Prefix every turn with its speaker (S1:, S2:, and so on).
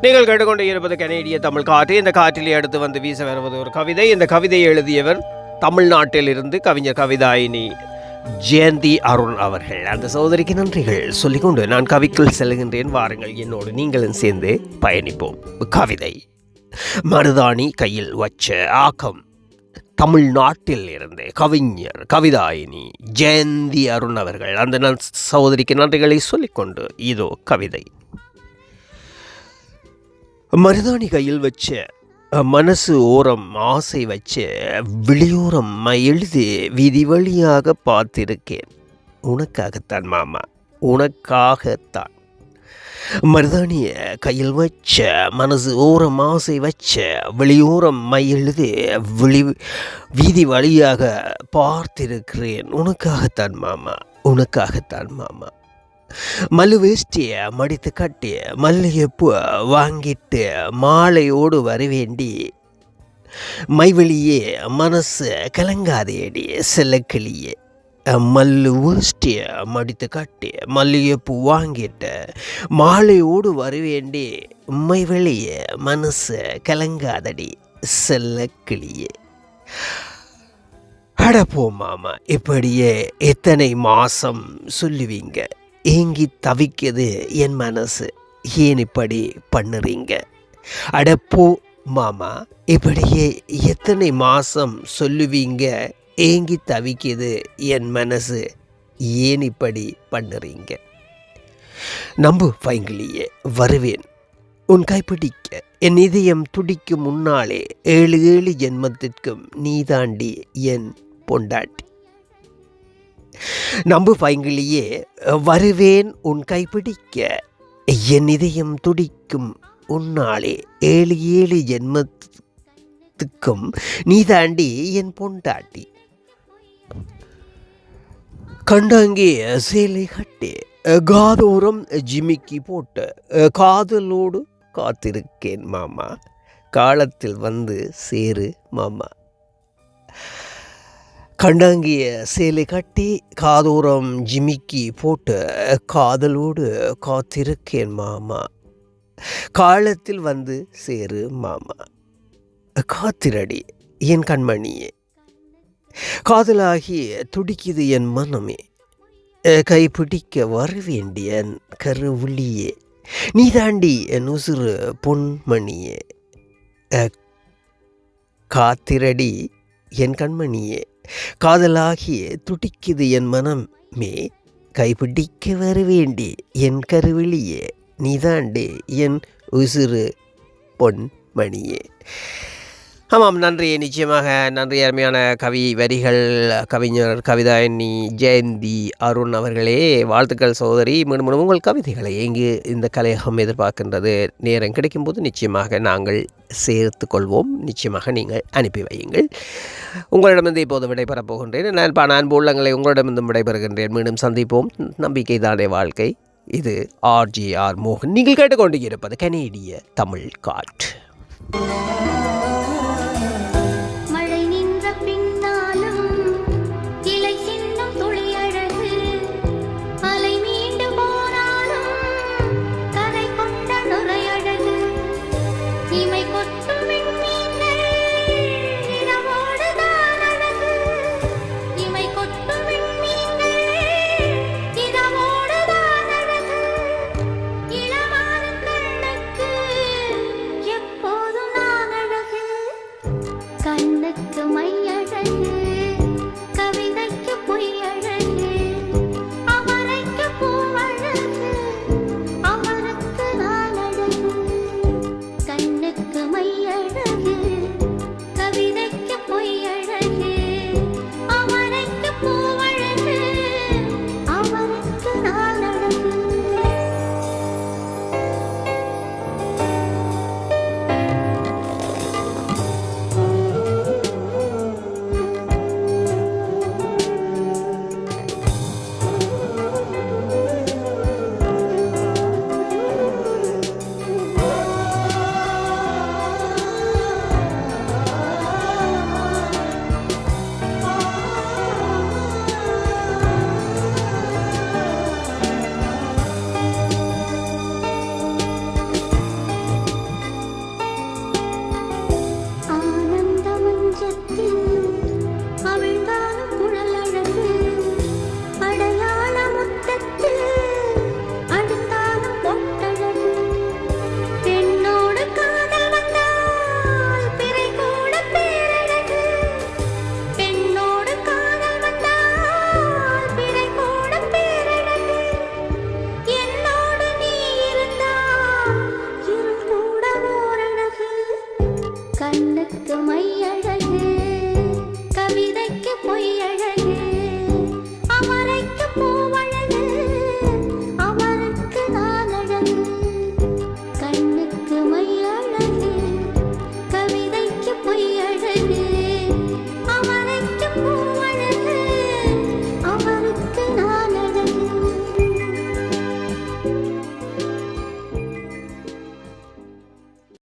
S1: நீங்கள் கேட்டுக்கொண்டு இருப்பது கனேடிய தமிழ் காற்று. இந்த காற்றிலே அடுத்து வந்து வீச வருவது ஒரு கவிதை. இந்த கவிதையை எழுதியவர் தமிழ்நாட்டில் இருந்து கவிஞர் கவிதாயினி ஜெயந்தி அருண் அவர்கள். அந்த சகோதரிக்கு நன்றிகள் சொல்லிக்கொண்டு நான் கவிக்குள் செல்கின்றேன். வாருங்கள் என்னோடு நீங்களும் சேர்ந்து பயணிப்போம். கவிதை. மருதாணி கையில் வச்ச ஆக்கம் தமிழ்நாட்டில் இருந்து. கவிஞர் கவிதாயினி ஜெயந்தி அருண் அவர்கள். அந்த நன் சகோதரிக்கு நன்றிகளை சொல்லிக்கொண்டு இதோ கவிதை. மருதாணி கையில் வச்ச மனசு ஓரம் ஆசை வச்ச வெளியோரம் எழுதி விதி வழியாக பார்த்திருக்கேன். உனக்காகத்தான் மாமா உனக்காகத்தான். மருதாணிய கையில் வச்ச மனசு ஓரம் ஆசை வச்ச வெளியோரம் எழுதி விழி வீதி வழியாக பார்த்திருக்கிறேன். உனக்காகத்தான் மாமா உனக்காகத்தான் மாமா. மலுவேஷ்டிய மடித்து கட்டி மல்லிகைப்பூ வாங்கிட்டு மாலையோடு வரவேண்டி. மைவெளியே மனசு கலங்காதேடி செல்லக்கிளியே. மல்லு ஊஷ்டிய மடித்து கட்டி மல்லிகைப்பூ வாங்கிட்டு மாலையோடு வரவேண்டி. மைவெளியே மனசு கலங்காதடி செல்லக்கிளியே. போ மாமா இப்படியே எத்தனை மாசம் சொல்லுவீங்க? ஏங்கி தவிக்குது என் மனசு. ஏன் இப்படி பண்ணுறீங்க? அடப்போ மாமா இப்படியே எத்தனை மாதம் சொல்லுவீங்க? ஏங்கி தவிக்குது என் மனசு. ஏன் இப்படி பண்ணுறீங்க? நம்பு பைங்கிலியே வருவேன். உன் கைப்பிடிக்க என் இதயம் துடிக்கும் முன்னாலே ஏழு ஏழு ஜென்மத்திற்கும் நீதாண்டி என் பொண்டாட்டி. நம்பு பைங்களியே வருவேன் உன் கைப்பிடிக்க என் இதயம் துடிக்கும் உன்னாலே ஏழு ஏழு ஜென்மத்துக்கும் நீ தாண்டி என் பொண்டாட்டி. கண்டாங்கே சேலை கட்டி காதோரம் ஜிமிக்கி போட்டு காதலோடு காத்திருக்கேன் மாமா. காலத்தில் வந்து சேரு மாமா. கண்டாங்கிய சேலை கட்டி காதோரம் ஜிமிக்கி போட்டு காதலோடு காத்திருக்கேன் மாமா. காலத்தில் வந்து சேரு மாமா. காத்திரடி என் கண்மணியே. காதலாகி துடிக்குது என் மனமே. கைப்பிடிக்க வரவேண்டிய என் கருவுளியே நீ தாண்டி என் உசுறு பொன்மணியே. காத்திரடி என் கண்மணியே. காதலாகிய துடிக்குது என் மனமே கைப்பிடிக்க வர வேண்டி என் கருவிழியே நீதாண்டே என் உசுறு பொன் மணியே ஆமாம் நன்றி நிச்சயமாக நன்றி அருமையான கவி வரிகள் கவிஞர் கவிதாயணி ஜெயந்தி அருண் அவர்களே வாழ்த்துக்கள் சகோதரி. மீண்டும் உங்கள் கவிதைகளை எங்கு இந்த கலையகம் எதிர்பார்க்கின்றது. நேரம் கிடைக்கும்போது நிச்சயமாக நாங்கள் சேர்த்து கொள்வோம் நிச்சயமாக நீங்கள் அனுப்பி வையுங்கள். உங்களிடமிருந்து இப்போது விடைபெறப் போகின்றேன். நான் பண அன்பு உள்ளங்களை உங்களிடமிருந்தும் விடைபெறுகின்றேன். மீண்டும் சந்திப்போம். நம்பிக்கை தானே வாழ்க்கை. இது ஆர்ஜிஆர் மோகன். நீங்கள் கேட்டுக்கொண்டு இருப்பது கனேடிய தமிழ் காட்